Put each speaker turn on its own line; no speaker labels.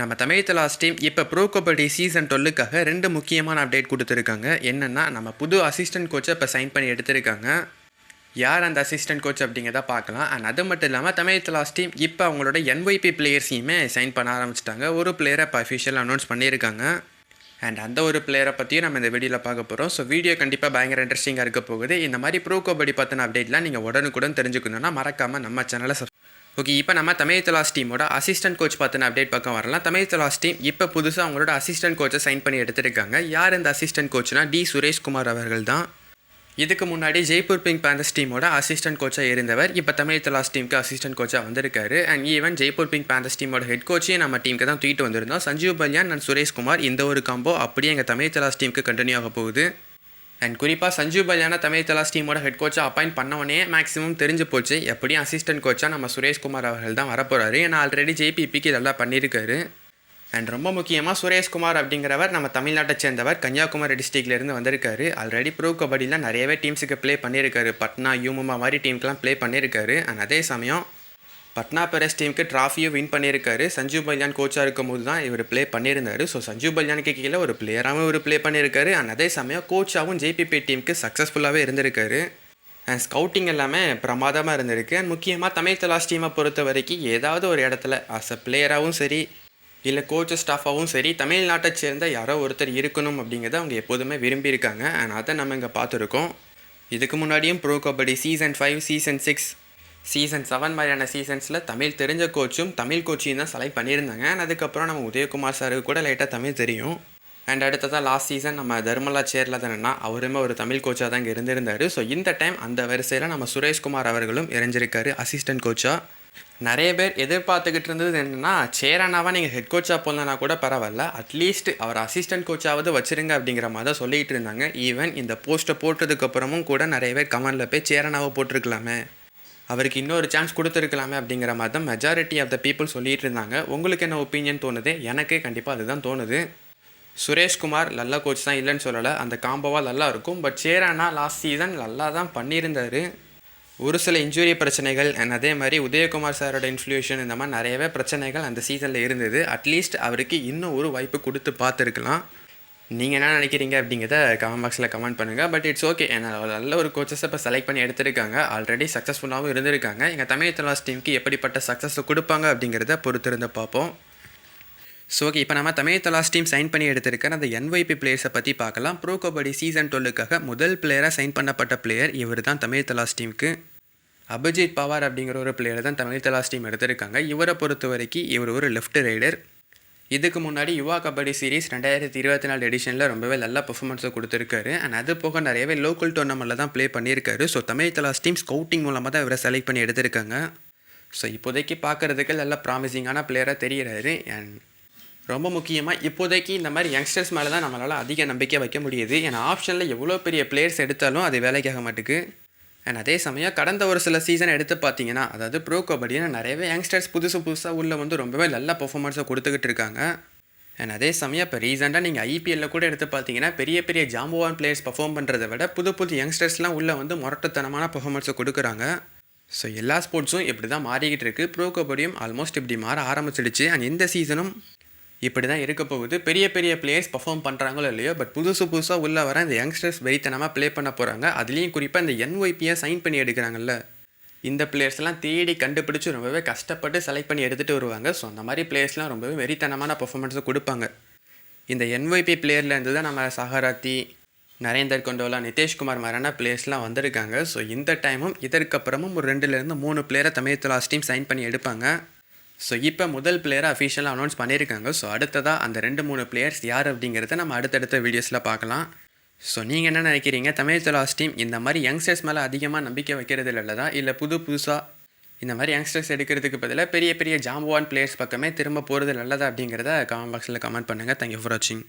நம்ம தமிழ் தலாஸ் டீம் இப்போ pro kabaddi season டுவெல்லுக்காக ரெண்டு முக்கியமான அப்டேட் கொடுத்துருக்காங்க. என்னென்னா நம்ம புது அசிஸ்டன்ட் கோச்சை இப்போ சைன் பண்ணி எடுத்திருக்காங்க. யார் அந்த அசிஸ்டன்ட் கோச் அப்படிங்கிறத பார்க்கலாம். அண்ட் அது மட்டும் இல்லாமல் தமிழ் தலாஸ் டீம் இப்போ அவங்களோட என்ஒய்பி பிளேயர்ஸையுமே சைன் பண்ண ஆரம்பிச்சிட்டாங்க. ஒரு பிளேயரை இப்போ அஃபிஷியல் அனௌன்ஸ் பண்ணியிருக்காங்க. அண்ட் அந்த ஒரு பிளேயரை பற்றியும் நம்ம இந்த வீடியோவில் பார்க்க போகிறோம் ஸோ வீடியோ கண்டிப்பாக பயங்கர இன்ட்ரெஸ்டிங்காக இருக்க போகுது. இந்த மாதிரி ப்ரோ கபடி பற்றின அப்டேட்லாம் நீங்கள் உடனுக்குடன் தெரிஞ்சுக்கணுன்னா மறக்காமல் நம்ம சேனலை சப் ஓகே இப்போ நம்ம தமிழ் தலாஸ் டீமோட அசிஸ்டன்ட் கோச் பற்றின அப்டேட் பக்கம் வரலாம். தமிழ் தலாஸ் டீம் இப்போ புதுசாக அவங்களோட அசிஸ்டன்ட் கோச்சை சைன் பண்ணி எடுத்துருக்காங்க. யார் இந்த அசிஸ்டன்ட் கோச்னா டி சுரேஷ்குமார் அவர்கள் தான். இதுக்கு முன்னாடி ஜெய்ப்பூர் பிங்க் பேந்தர்ஸ் டீமோட அசிஸ்டன்ட் கோச்சாக இருந்தவர். இப்போ தமிழ் தலாஸ் டீமுக்கு அசிஸ்டன்ட் கோச்சாக வந்திருக்காரு. And even Jaipur pink panthers டீமோட ஹெட் கோச்சையும் நம்ம டீமுக்கு தான் தூக்கிட்டு வந்திருந்தோம். சஞ்சீவ் பல்யான் அண்ட் சுரேஷ்குமார் இந்த ஒரு காம்போ அப்படியே எங்கள் தமிழ் தலாஸ் டீமுக்கு கண்டினியூ ஆக போகுது. அண்ட் குறிப்பாக சஞ்சீவ் பல்யானா தமிழ் தலாஸ் டீமோட ஹெட் கோச்சாக அப்பாயிண்ட் பண்ணவனே மேக்ஸிமம் தெரிஞ்சு போச்சு. எப்படியும் அசிஸ்டன்ட் கோச்சாக நம்ம சுரேஷ்குமார் அவர்கள் தான் வரப்போகிறாரு ஏன்னா ஆல்ரெடி ஜேபிபிக்கு இதெல்லாம் பண்ணியிருக்காரு அண்ட் ரொம்ப முக்கியமாக சுரேஷ்குமார் அப்படிங்கிறவர் நம்ம தமிழ்நாட்டை சேர்ந்தவர். கன்னியாகுமரி டிஸ்ட்ரிக்ட்லேருந்து வந்திருக்காரு. ஆல்ரெடி ப்ரோ கபடியில் நிறையவே டீம்ஸுக்கு ப்ளே பண்ணியிருக்காரு பட்னா யூமுமா மாதிரி டீமுக்கெலாம் ப்ளே பண்ணியிருக்காரு அண்ட் அதே சமயம் பட்னா பெரஸ் டீமுக்கு ட்ராஃபியும் வின் பண்ணியிருக்காரு. சஞ்சீவ் பல்யான் கோச்சாக இருக்கும் போது தான் இவர் ப்ளே பண்ணியிருந்தார். ஸோ சஞ்சீவ் பல்யானுக்கு கீழே ஒரு பிளேயராகவும் இவர் ப்ளே பண்ணியிருக்காரு. அண்ட் அதே சமயம் கோச்சாகவும் ஜேபிபி டீமுக்கு சக்ஸஸ்ஃபுல்லாகவே இருந்திருக்காரு. அண்ட் ஸ்கவுட்டிங் எல்லாமே பிரமாதமாக இருந்திருக்கு. அண்ட் முக்கியமாக தமிழ் தலாஸ் டீமை பொறுத்த வரைக்கும் ஏதாவது ஒரு இடத்துல அஸ் அ பிளேயராகவும் சரி இல்லை கோச்சு ஸ்டாஃபாகவும் சரி தமிழ்நாட்டை சேர்ந்த யாரோ ஒருத்தர் இருக்கணும் அப்படிங்கிறத அவங்க எப்போதுமே விரும்பியிருக்காங்க. அண்ட் அதை நம்ம இங்கே பார்த்துருக்கோம். இதுக்கு முன்னாடியும் pro kabaddi season five season six season seven மாதிரியான சீசன்ஸில் தமிழ் தெரிஞ்ச கோச்சும் தமிழ் கோச்சையும் தான் செலக்ட் பண்ணியிருந்தாங்க. அண்ட் அதுக்கப்புறம் நம்ம உதயகுமார் சாருக்கு கூட லைட்டாக தமிழ் தெரியும். அண்ட் அடுத்ததாக லாஸ்ட் சீசன் நம்ம தர்மலா சேரில் தானேன்னா அவருமே ஒரு தமிழ் கோச்சாக தான் இங்கே இருந்திருந்தார். ஸோ இந்த டைம் அந்த வரிசையில் நம்ம சுரேஷ்குமார் அவர்களும் இறைஞ்சிருக்காரு அசிஸ்டன்ட் கோச்சாக நிறைய பேர் எதிர்பார்த்துக்கிட்டு இருந்தது என்னென்னா சேரனாவாக நீங்கள் ஹெட் கோச்சாக போகலனா கூட பரவாயில்ல. அட்லீஸ்ட் அவர் அசிஸ்டன்ட் கோச்சாவது வச்சிருங்க அப்படிங்கிற மாதிரி தான் சொல்லிகிட்டு இருந்தாங்க. ஈவன் இந்த போஸ்ட்டை போட்டதுக்கப்புறமும் கூட நிறைய பேர் கமெண்டில் போய் சேரனாவை போட்டிருக்கலாமே. அவருக்கு இன்னொரு சான்ஸ் கொடுத்துருக்கலாமே அப்படிங்கிற மாதிரி தான் மெஜாரிட்டி ஆஃப் த பீப்புள் சொல்லிட்டு இருந்தாங்க. உங்களுக்கு என்ன ஒப்பீனியன் தோணுது? எனக்கு கண்டிப்பாக அதுதான் தோணுது. சுரேஷ்குமார் நல்ல கோச் தான் இல்லைன்னு சொல்லலை. அந்த காம்போவாக நல்லா இருக்கும். பட் சேரானா லாஸ்ட் சீசன் நல்லா தான் பண்ணியிருந்தார். ஒரு சில இன்ஜுரி பிரச்சனைகள் அண்ட் அதே மாதிரி உதயகுமார் சாரோட இன்ஃப்ளூஷன் இந்த மாதிரி நிறையவே பிரச்சனைகள் அந்த சீசனில் இருந்தது. அட்லீஸ்ட் அவருக்கு இன்னும் ஒரு வாய்ப்பு கொடுத்து பார்த்துருக்கலாம். நீங்கள் என்ன நினைக்கிறீங்க அப்படிங்கிறத கமெண்ட் பாக்ஸில் கமெண்ட் பண்ணுங்கள் பட் இட்ஸ் ஓகே நல்ல ஒரு கோச்சஸை இப்போ செலக்ட் பண்ணி எடுத்திருக்காங்க. ஆல்ரெடி சக்ஸஸ்ஃபுல்லாகவும் இருந்திருக்காங்க. எங்கள் தமிழ் தலாஸ் டீமுக்கு எப்படிப்பட்ட சக்ஸஸை கொடுப்பாங்க அப்படிங்கிறத பொறுத்திருந்து பார்ப்போம். ஸோ ஓகே இப்போ நம்ம தமிழ் தலாஸ் டீம் சைன் பண்ணி எடுத்திருக்கிற அந்த என்ஒய்பி பிளேயர்ஸை பற்றி பார்க்கலாம். ப்ரோ கபடி சீசன் டுவெல்லுக்காக முதல் பிளேயராக சைன் பண்ணப்பட்ட பிளேயர் இவர் தான் தமிழ் தலாஸ் டீமுக்கு அபிஜித் பவார் அப்படிங்கிற ஒரு பிளேயர் தான் தமிழ் தலாஸ் டீம் எடுத்திருக்காங்க. இவரை பொறுத்த வரைக்கும் இவர் ஒரு லெஃப்ட் ரைடர் இதுக்கு முன்னாடி யுவா கபடி சீரிஸ் ரெண்டாயிரத்தி இருபத்தி நாலு எடிஷனில் ரொம்பவே நல்ல பர்ஃபார்மன்ஸை கொடுத்துருக்காரு. அண்ட் அது போக நிறையவே லோக்கல் டோர்னமெண்ட்டில் தான் ப்ளே பண்ணியிருக்காரு. So Tamil Thalaivas team scouting மூலமாக தான் இவரை செலக்ட் பண்ணி எடுத்திருக்காங்க. ஸோ இப்போதைக்கு பார்க்குறதுக்கு நல்ல ப்ராமிசிங்கான பிளேயராக தெரிகிறாரு அண்ட் ரொம்ப முக்கியமாக இப்போதைக்கு இந்த மாதிரி யங்ஸ்டர்ஸ் மேலே தான் நம்மளால் அதிக நம்பிக்கை வைக்க முடியுது. ஏன்னா ஆப்ஷனில் எவ்வளோ பெரிய பிளேயர்ஸ் எடுத்தாலும் அது வேலைக்காக மாட்டுக்கு. அண்ட் அதே சமயம் கடந்த ஒரு சில சீசன் எடுத்து பார்த்தீங்கன்னா அதாவது ப்ரோ கபடின்னு நிறையவே யங்ஸ்டர்ஸ் புதுசு புதுசாக உள்ளே வந்து ரொம்பவே நல்ல பர்ஃபார்மன்ஸை கொடுத்துக்கிட்டு இருக்காங்க. அண்ட் அதே சமயம் இப்போ ரீசெண்டாக நீங்கள் ஐபிஎல்ல கூட எடுத்து பார்த்தீங்கன்னா பெரிய பெரிய ஜாம்புவான் பிளேயர்ஸ் பர்ஃபார்ம் பண்ணுறதை விட புது புது யங்ஸ்டர்ஸ்லாம் உள்ளே வந்து முரட்டுத்தனமான பர்ஃபார்மன்ஸை கொடுக்குறாங்க. ஸோ எல்லா ஸ்போர்ட்ஸும் இப்படி தான் மாறிக்கிட்டு இருக்குது ப்ரோ கபடியும் ஆல்மோஸ்ட் இப்படி மாற ஆரம்பிச்சிடுச்சு. அண்ட் இந்த சீசனும் இப்படி தான் இருக்க போகுது. பெரிய பெரிய பிளேயர்ஸ் பர்ஃபார்ம் பண்ணுறாங்களோ இல்லையோ பட் புதுசு புதுசாக உள்ள வர இந்த யங்ஸ்டர்ஸ் வெறித்தனமாக ப்ளே பண்ண போகிறாங்க அதுலேயும் குறிப்பாக இந்த என்ஒய்பியை சைன் பண்ணி எடுக்கிறாங்கல்ல. இந்த பிளேயர்ஸ்லாம் தேடி கண்டுபிடிச்சி ரொம்பவே கஷ்டப்பட்டு செலக்ட் பண்ணி எடுத்துகிட்டு வருவாங்க. ஸோ அந்த மாதிரி பிளேயர்ஸ்லாம் ரொம்பவே வெறித்தனமான பர்ஃபார்மன்ஸை கொடுப்பாங்க. இந்த என்ஒய்பி பிளேயர்லேருந்து தான் நம்ம சஹராத்தி நரேந்தர் கொண்டோலா நிதேஷ்குமார் மாதிரியான பிளேயர்ஸ்லாம் வந்திருக்காங்க. ஸோ இந்த டைமும் இதற்கப்புறமும் ஒரு ரெண்டுலேருந்து மூணு பிளேயரை தமிழ் லாஸ்ட் டீம் சைன் பண்ணி எடுப்பாங்க. ஸோ இப்போ முதல் பிளேயரை அஃபிஷியலாக அனௌன்ஸ் பண்ணியிருக்காங்க. ஸோ அடுத்ததாக அந்த ரெண்டு மூணு பிளேயர்ஸ் யார் அப்படிங்கிறத நம்ம அடுத்தடுத்த வீடியோஸில் பார்க்கலாம். ஸோ நீங்கள் என்ன நினைக்கிறீங்க? தமிழ் தலாஸ் டீம் இந்த மாதிரி யங்ஸ்டர்ஸ் மேலே அதிகமாக நம்பிக்கை வைக்கிறது இல்லைதா இல்லை புது புதுசாக இந்த மாதிரி யங்ஸ்டர்ஸ் எடுக்கிறதுக்கு பதிலாக பெரிய பெரிய ஜாம்பவான் பிளேயர்ஸ் பக்கமே திரும்ப போகிறது நல்லதா அப்படிங்கிறத கமெண்ட் பாக்ஸில் கமெண்ட் பண்ணுங்கள் தேங்க்யூ ஃபார் வாட்சிங்